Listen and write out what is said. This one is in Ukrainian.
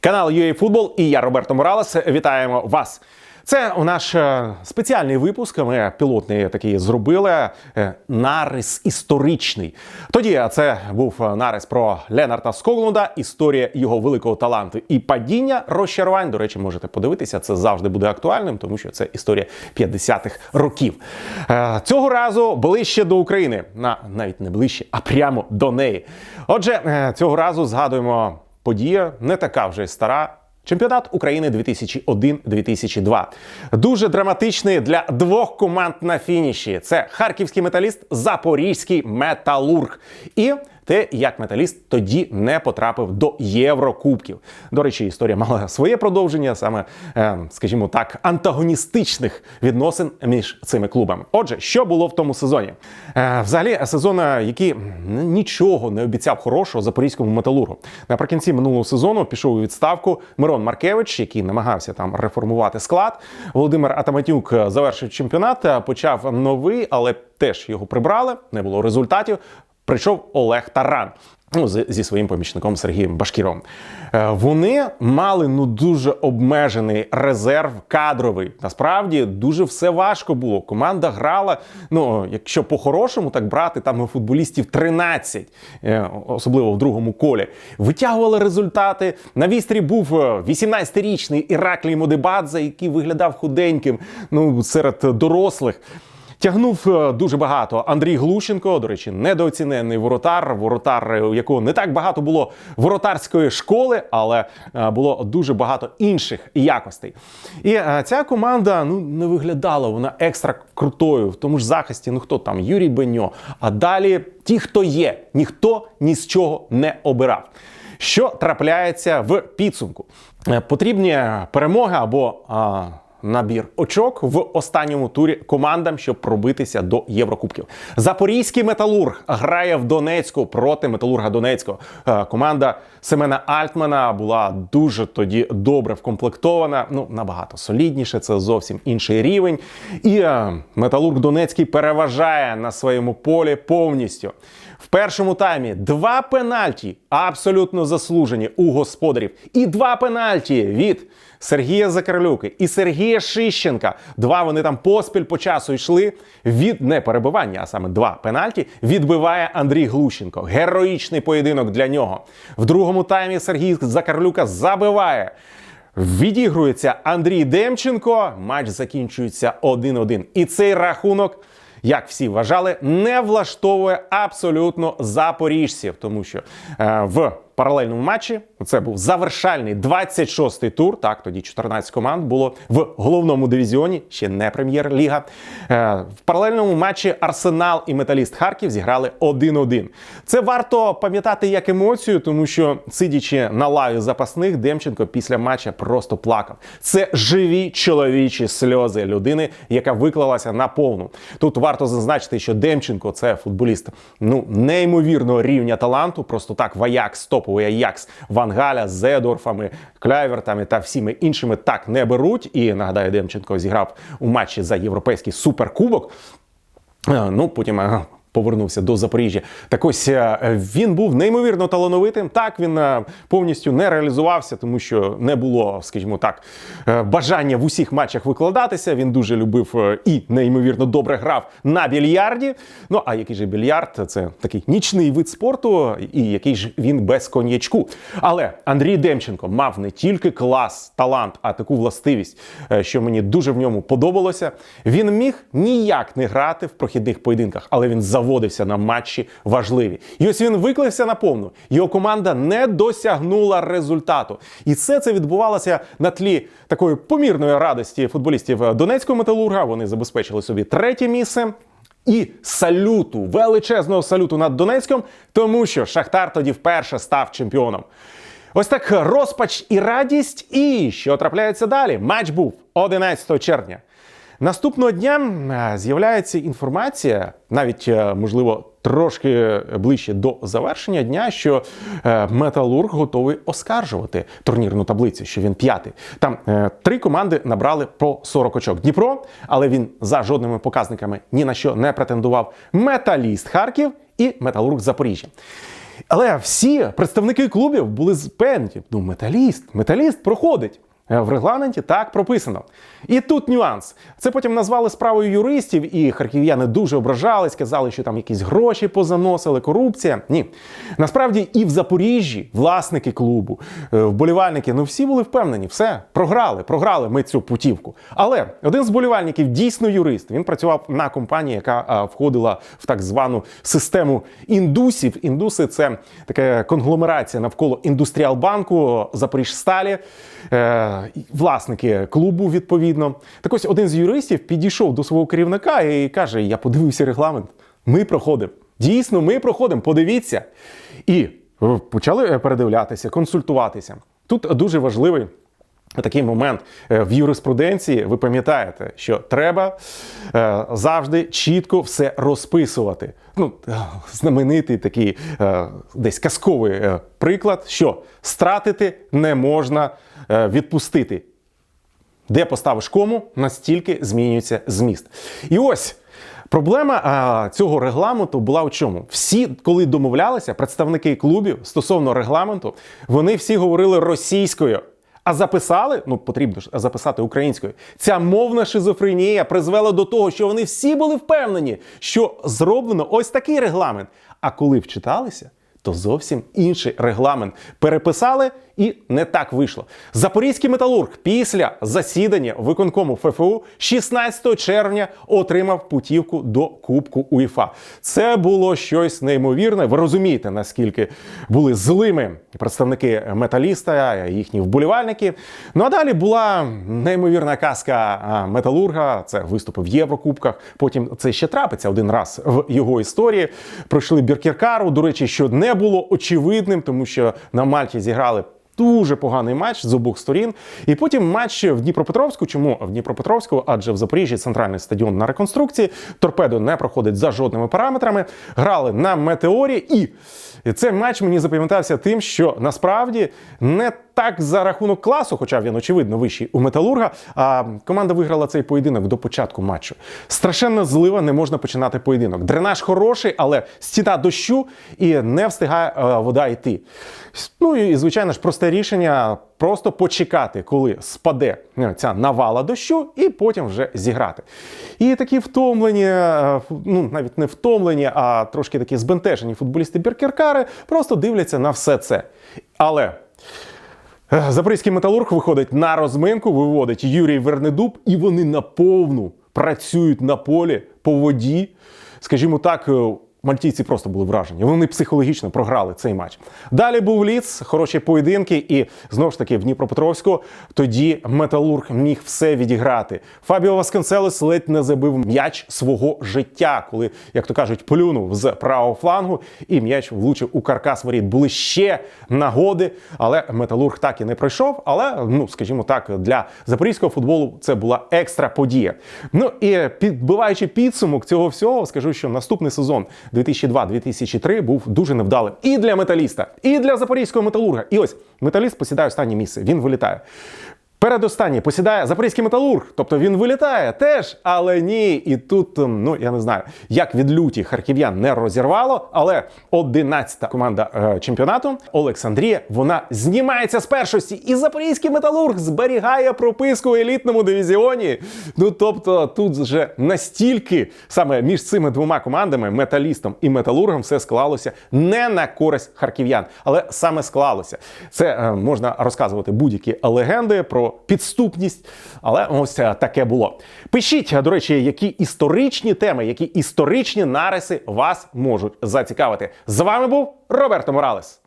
Канал UA і я Роберто Моралес. Вітаємо вас. Це у наш е, спеціальний випуск. Ми пілотний такий зробили е, нарис історичний. Тоді це був нарис про Ленарта Скоглунда, історія його великого таланту і падіння розчарувань. До речі, можете подивитися, це завжди буде актуальним, тому що це історія 50-х років. Е, Цього разу ближче до України, на навіть не ближче, а прямо до неї. Отже, е, цього разу згадуємо подія не така вже стара. Чемпіонат України 2001-2002. Дуже драматичний для двох команд на фініші. Це харківський металіст, запорізький металург. І те, як металіст тоді не потрапив до Єврокубків. До речі, історія мала своє продовження, саме, е, скажімо так, антагоністичних відносин між цими клубами. Отже, що було в тому сезоні? Е, Взагалі, сезон, е, який нічого не обіцяв хорошого запорізькому металургу. Наприкінці минулого сезону пішов у відставку Мирон Маркевич, який намагався там реформувати склад. Володимир Атаматюк завершив чемпіонат, е, почав новий, але теж його прибрали, не було результатів прийшов Олег Таран. Ну, зі своїм помічником Сергієм Башкіровим. Е, Вони мали ну дуже обмежений резерв кадровий. Насправді дуже все важко було. Команда грала. Ну, якщо по-хорошому так брати, там футболістів 13, е, особливо в другому колі. Витягували результати. На вістрі був е, 18-річний Іраклій Модебадзе, який виглядав худеньким ну, серед дорослих. Тягнув е, дуже багато Андрій Глущенко, до речі, недооцінений воротар, воротар, е, у якого не так багато було воротарської школи, але е, було дуже багато інших якостей. І ця команда ну не виглядала вона екстра крутою. В тому ж захисті, ну хто там, Юрій Беньо. А далі ті, хто є, ніхто ні з чого не обирав. Що трапляється в підсумку? Потрібні перемоги або. А, набір очок в останньому турі командам, щоб пробитися до Єврокубків. Запорізький металург грає в Донецьку проти металурга Донецького. Е, Команда Семена Альтмана була дуже тоді добре вкомплектована. Ну набагато солідніше. Це зовсім інший рівень. І е, металург Донецький переважає на своєму полі повністю. В першому таймі два пенальті абсолютно заслужені у господарів, і два пенальті від Сергія Закарлюки і Сергія Шищенка. Два вони там поспіль по часу йшли від не перебивання, а саме два пенальті відбиває Андрій Глущенко. Героїчний поєдинок для нього. В другому таймі Сергій Закарлюка забиває. Відігрується Андрій Демченко. Матч закінчується 1-1. І цей рахунок як всі вважали, не влаштовує абсолютно запоріжців, тому що е, в паралельному матчі це був завершальний 26-й тур. Так, тоді 14 команд було в головному дивізіоні, ще не прем'єр-ліга. Е, в паралельному матчі Арсенал і Металіст Харків зіграли 1-1. Це варто пам'ятати як емоцію, тому що сидячи на лаві запасних, Демченко після матча просто плакав. Це живі чоловічі сльози людини, яка виклалася на повну. Тут варто зазначити, що Демченко це футболіст ну неймовірного рівня таланту. Просто так в Аякс, у Аякс Вангаля Зедорфами, Кляйвертами та всіми іншими так не беруть. І нагадаю, Демченко зіграв у матчі за європейський суперкубок. Е, Ну, потім е, повернувся до Запоріжжя. Так ось е, він був неймовірно талановитим. Так він е, повністю не реалізувався, тому що не було, скажімо так, е, бажання в усіх матчах викладатися. Він дуже любив і неймовірно добре грав на більярді. Ну а який же більярд? Це такий нічний вид спорту, і який ж він без коньячку. Але Андрій Демченко мав не тільки клас, талант, а таку властивість, що мені дуже в ньому подобалося. Він міг ніяк не грати в прохідних поєдинках, але він заводився на матчі важливі. І ось він виклився на повну. Його команда не досягнула результату. І все це відбувалося на тлі такої помірної радості футболістів Донецького металурга. Вони забезпечили собі третє місце. І салюту, величезного салюту над Донецьком, тому що Шахтар тоді вперше став чемпіоном. Ось так розпач і радість. І що трапляється далі? Матч був 11 червня. Наступного дня е, з'являється інформація, навіть е, можливо трошки ближче до завершення дня, що е, Металург готовий оскаржувати турнірну таблицю, що він п'ятий. Там три команди набрали по 40 очок. Дніпро, але він за жодними показниками ні на що не претендував. Металіст Харків і Металург Запоріжжя. Але всі представники клубів були певні. Ну, металіст, металіст проходить. Е, В регламенті так прописано. І тут нюанс. Це потім назвали справою юристів, і харків'яни дуже ображались, казали, що там якісь гроші позаносили, корупція. Ні. Насправді і в Запоріжжі власники клубу, е, вболівальники, ну всі були впевнені, все, програли, програли ми цю путівку. Але один з вболівальників дійсно юрист. Він працював на компанії, яка входила в так звану систему індусів. Індуси це така конгломерація навколо індустріалбанку, Запоріжсталі, е, власники клубу відповідно. Так ось один з юристів підійшов до свого керівника і каже: Я подивився регламент. Ми проходимо. Дійсно, ми проходимо. Подивіться. І е, почали е, передивлятися, консультуватися. Тут дуже важливий. Такий момент Е, в юриспруденції ви пам'ятаєте, що треба е, завжди чітко все розписувати. Ну, е, знаменитий такий десь казковий приклад, що стратити не можна відпустити. Де поставиш кому, настільки змінюється зміст. І ось проблема а, цього регламенту була в чому? Всі, коли домовлялися, представники клубів стосовно регламенту, вони всі говорили російською. А записали, ну потрібно ж записати українською. Ця мовна шизофренія призвела до того, що вони всі були впевнені, що зроблено ось такий регламент. А коли вчиталися, то зовсім інший регламент переписали і не так вийшло. Запорізький металург після засідання виконкому ФФУ 16 червня отримав путівку до Кубку УЄФА. Це було щось неймовірне. Ви розумієте, наскільки були злими представники металіста, їхні вболівальники. Ну а далі була неймовірна казка металурга. Це виступи в Єврокубках. Потім це ще трапиться один раз в його історії. Пройшли Біркіркару. До речі, що не було очевидним, тому що на Мальті зіграли. Дуже поганий матч з обох сторін. І потім матч в Дніпропетровську. Чому в Дніпропетровську? Адже в Запоріжжі центральний стадіон на реконструкції. Торпедо не проходить за жодними параметрами. Грали на метеорі, і цей матч мені запам'ятався тим, що насправді не так за рахунок класу, хоча він очевидно вищий у металурга. А команда виграла цей поєдинок до початку матчу. Страшенна злива, не можна починати поєдинок. Дренаж хороший, але стіна дощу і не встигає е, вода йти. Ну і звичайно ж, просте рішення просто почекати, коли спаде е, ця навала дощу, і потім вже зіграти. І такі втомлені, е, ну навіть не втомлені, а трошки такі збентежені футболісти Біркеркари просто дивляться на все це. Але. Е, Запорізький металург виходить на розминку, виводить Юрій Вернедуб, і вони наповну працюють на полі по воді. Скажімо так, е, мальтійці просто були вражені. Вони психологічно програли цей матч. Далі був ліц, хороші поєдинки, і знову ж таки в Дніпропетровську тоді металург міг все відіграти. Фабіо Васконселес ледь не забив м'яч свого життя, коли, як то кажуть, плюнув з правого флангу, і м'яч влучив у каркас воріт. Були ще нагоди, але металург так і не пройшов. Але, ну скажімо так, для запорізького футболу це була екстра подія. Ну і підбиваючи підсумок цього всього, скажу, що наступний сезон 2002-2003 був дуже невдалим і для металіста, і для запорізького металурга. І ось металіст посідає останнє місце. Він вилітає. Передостанній посідає запорізький металург, тобто він вилітає теж, але ні. І тут, ем, ну я не знаю, як від люті харків'ян не розірвало, але 11-та команда е, чемпіонату Олександрія вона знімається з першості, і запорізький металург зберігає прописку у елітному дивізіоні. Ну тобто, тут вже настільки саме між цими двома командами, металістом і металургом, все склалося не на користь харків'ян, але саме склалося. Це е, можна розказувати будь-які легенди про підступність, але ось е, таке було. Пишіть, до речі, які історичні теми, які історичні нариси вас можуть зацікавити. З вами був Роберто Моралес.